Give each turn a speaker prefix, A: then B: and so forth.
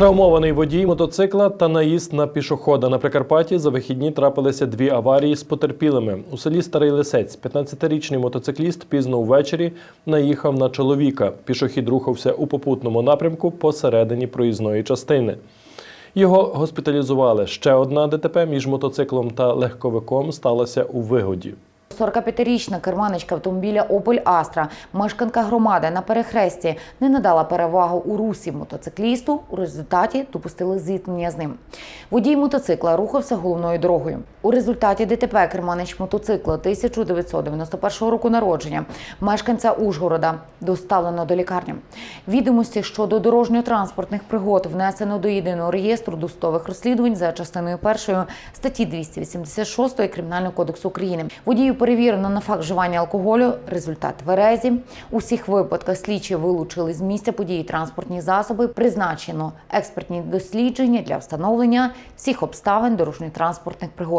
A: Травмований водій мотоцикла та наїзд на пішохода. На Прикарпатті за вихідні трапилися дві аварії з потерпілими. У селі Старий Лисець 15-річний мотоцикліст пізно ввечері наїхав на чоловіка. Пішохід рухався у попутному напрямку посередині проїзної частини. Його госпіталізували. Ще одна ДТП між мотоциклом та легковиком сталася у вигоді.
B: 45-річна керманичка автомобіля Opel Astra, мешканка громади на перехресті, не надала перевагу у русі мотоциклісту. У результаті допустили зіткнення з ним. Водій мотоцикла рухався головною дорогою. У результаті ДТП керманич мотоцикла 1991 року народження, мешканця Ужгорода, доставлено до лікарні. Відомості щодо дорожньо-транспортних пригод внесено до єдиного реєстру досудових розслідувань за частиною першої статті 286 Кримінального кодексу України. Водію перевірено на факт вживання алкоголю. Результат верезі. У всіх випадках слідчі вилучили з місця події транспортні засоби. Призначено експертні дослідження для встановлення всіх обставин дорожньо-транспортних пригод.